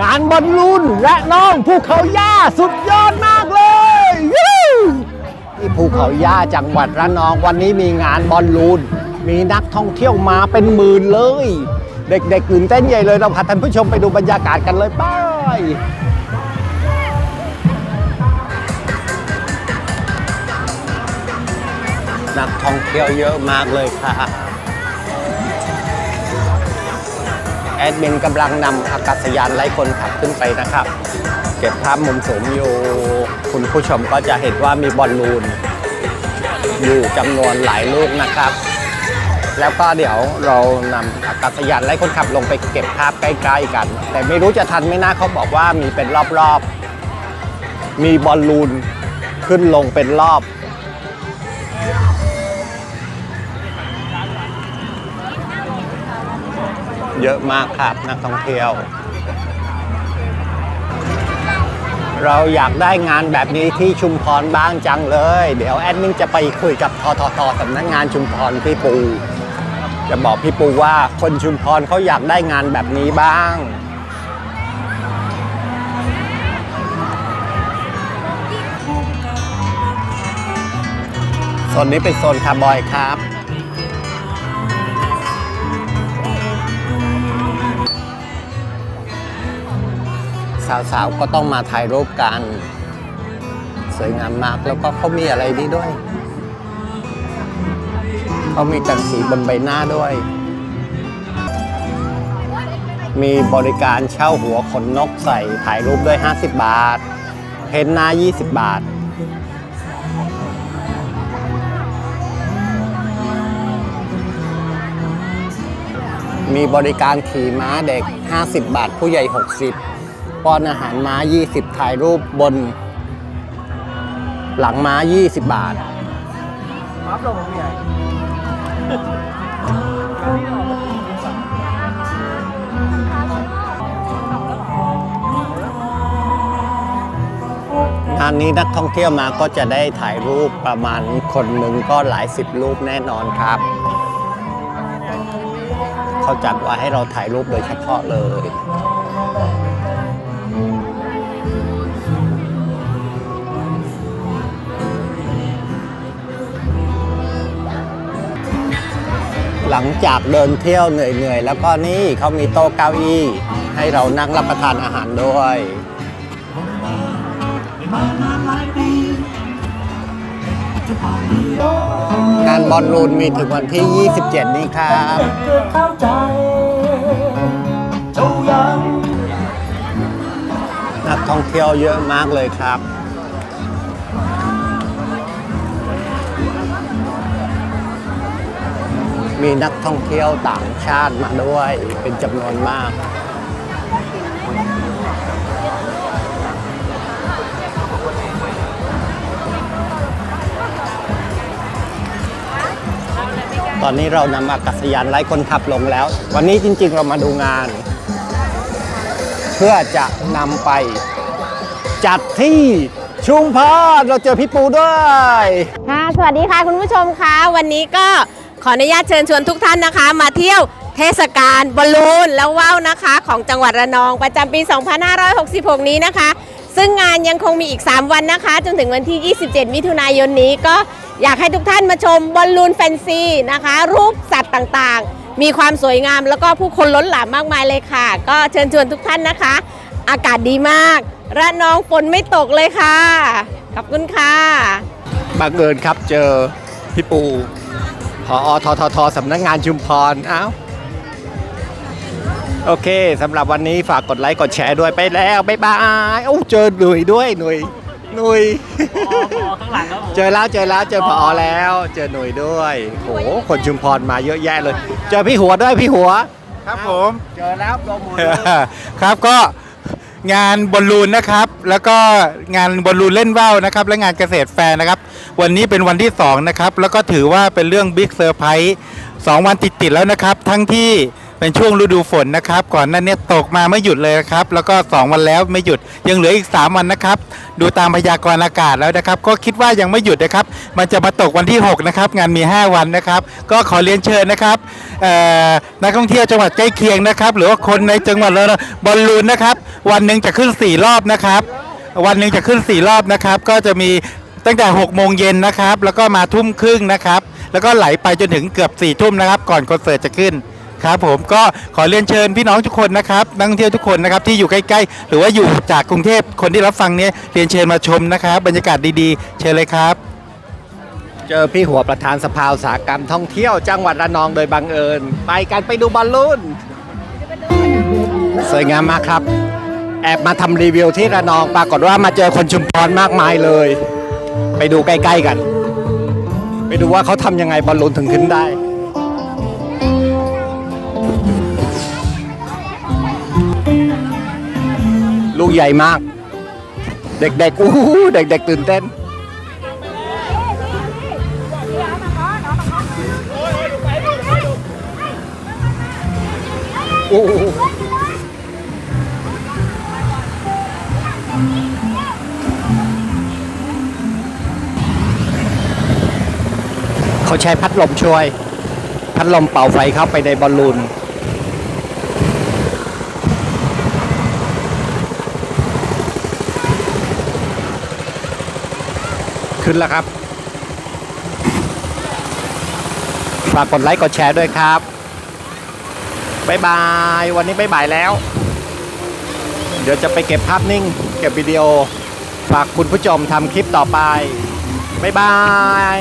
งานบอลลูนและน้องภูเขาย่าสุดยอดมากเลยยูที่ภูเขาย่าจังหวัดระนองวันนี้มีงานบอลลูน มีนักท่องเที่ยวมาเป็นหมื่นเลย เด็กๆตื่นเต้นใหญ่เลยเราพาท่านผู้ชมไปดูบรรยากาศกันเลยไป้ายนักท่องเที่ยวเยอะมากเลยค่ะ แอดมินกำลังนำอากาศยานไร้คนขับขึ้นไปนะครับ เก็บภาพมุมสูงอยู่คุณผู้ชมก็จะเห็นว่ามีบอลลูน อยู่จำนวนหลายลูกนะครับ แล้วก็เดี๋ยวเรานำอากาศยานไร้คนขับลงไปเก็บภาพใกล้ๆกัน แต่ไม่รู้จะทันไม่น่าเขาบอกว่ามีเป็นรอบๆ มีบอลลูนขึ้นลงเป็นรอบ เยอะมากครับนักท่องเที่ยว เราอยากได้งานแบบนี้ที่ชุมพรบ้างจังเลย เดี๋ยวแอดมินจะไปคุยกับทททสำนักงานชุมพรพี่ปู จะบอกพี่ปูว่าคนชุมพรเขาอยากได้งานแบบนี้บ้างโซนนี้เป็นโซนคาร์บอยครับ สาวๆก็ต้องมาถ่ายรูปกัน สวยงามมากแล้วก็เขามีอะไรนี่ด้วยเขามีกันสีบนใบหน้าด้วย มีบริการเช่าหัวขนนกใส่ถ่ายรูปด้วย 50 บาท เพ้นหน้า 20 บาทมีบริการขี่ม้าเด็ก 50 บาท ผู้ใหญ่ 60 ป้อนอาหารม้า 20 ถ่ายรูปบน หลังม้า 20 บาทงานนี้นักท่องเที่ยวมาก็จะได้ถ่ายรูปประมาณคนหนึ่งก็หลายสิบรูปแน่นอนครับ เขาจัดไว้ให้เราถ่ายรูปโดยเฉพาะเลย หลังจากเดินเที่ยวเหนื่อยๆ แล้วก็นี่เขามีโต๊ะเก้าอี้ให้เรานั่งรับประทานอาหารด้วยงานบอลลูนมีถึงวันที่ 27 นี้ครับนักท่องเที่ยวเยอะมากเลยครับ มีนักท่องเที่ยวต่างชาติมาด้วยเป็นจำนวนมาก ตอนนี้เรานำอากาศยานไร้คนขับลงแล้ว วันนี้จริงๆเรามาดูงาน เพื่อจะนำไป จัดที่ชุมพรเราเจอพี่ปูด้วย ค่ะสวัสดีค่ะคุณผู้ชมคะวันนี้ก็ ขออนุญาตเชิญชวนทุกท่านนะคะ มาเที่ยวเทศกาลบอลลูนแล้วว่าวนะคะ ของจังหวัดระนองประจำปี 2566 นี้นะคะ ซึ่งงานยังคงมีอีก 3 วันนะคะ จนถึงวันที่ 27 มิถุนายนนี้ก็อยากให้ทุกท่านมาชมบอลลูนแฟนซีนะคะ รูปสัตว์ต่างๆ มีความสวยงามแล้วก็ผู้คนล้นหลามมากมายเลยค่ะ ก็เชิญชวนทุกท่านนะคะ อากาศดีมาก ระนองฝนไม่ตกเลยค่ะขอบคุณค่ะบังเอิญครับเจอพี่ปู พอทททสำนักงานชุมพรเอ้าโอเคสำหรับวันนี้ฝากกดไลค์กดแชร์ด้วยไปแล้วบ๊ายบายโอ้าเจอหนุ่ยด้วยหนุ่ยหนุ่ยข้างหลังครับผมเจอแล้วเจอแล้วเจอพอแล้ว เจอหนุ่ยด้วยโหคนชุมพรมาเยอะแยะเลย เจอพี่หัวด้วยพี่หัว ครับผมเจอแล้วโปรโมทครับก็งานบอลลูนนะครับ แล้วก็งานบอลลูนเล่นว่าวนะครับ และงานเกษตรแฟร์นะครับ วันนี้เป็นวันที่สองนะครับ แล้วก็ถือว่าเป็นเรื่องบิ๊กเซอร์ไพรส์สองวันติดๆแล้วนะครับ ทั้งที่เป็นช่วงฤดูฝนนะครับ ก่อนหนั้นเนี่ยตกมาไม่หยุดเลยนะครับ แล้วก็ 2 วันแล้วไม่หยุด ยังเหลืออีก 3 วันนะครับ ดูตามพยากรณ์อากาศแล้วนะครับ ก็คิดว่ายังไม่หยุดนะครับ มันจะมาตกวันที่ 6 นะครับ งานมี 5 วันนะครับ ก็ขอเรียนเชิญนะครับนักท่องเที่ยวจังหวัดใกล้เคียงนะครับ หรือว่าคนในจังหวัดเราบอลลูนนะครับ วันหนึ่งจะขึ้น 4 รอบนะครับวันหนึ่งจะขึ้น 4 รอบนะครับ ก็จะมี ตั้งแต่6โมงเย็นนะครับ แล้วก็มาทุ่มครึ่งนะครับ แล้วก็ไหลไปจนถึงเกือบ4ี่ทุ่มนะครับ ก่อนคอนเสิร์ตจะขึ้นครับผมก็ขอเรียนเชิญพี่น้องทุกคนนะครับนักท่องเที่ยวทุกคนนะครับที่อยู่ใกล้ๆ หรือว่าอยู่จากกรุงเทพคนที่รับฟังเนี้ยเรียนเชิญมาชมนะครับ บรรยากาศดีๆ เชิญเลยครับ เจอพี่หัวประธานสภาอุตสาหกรรมท่องเที่ยวจังหวัดระนองโดยบังเอิญ ไปกันไปดูบอลลูนสวยงามมากครับ แอบมาทำรีวิวที่ระนองปรากฏว่ามาเจอคนชุมพรมากมายเลย ไปดูใกล้ๆกัน ไปดูว่าเขาทำยังไงบอลลูนถึงขึ้นได้ลูกใหญ่มาก เด็กๆอู้หูเด็กๆตื่นเต้น โอ้ เขาใช้พัดลมช่วย พัดลมเป่าไฟเข้าไปในบอลลูนขึ้นแล้วครับ ฝากกดไลค์กดแชร์ด้วยครับบายบาย วันนี้บายบายแล้ว เดี๋ยวจะไปเก็บภาพนิ่ง เก็บวิดีโอ ฝากคุณผู้ชมทำคลิปต่อไปบายบาย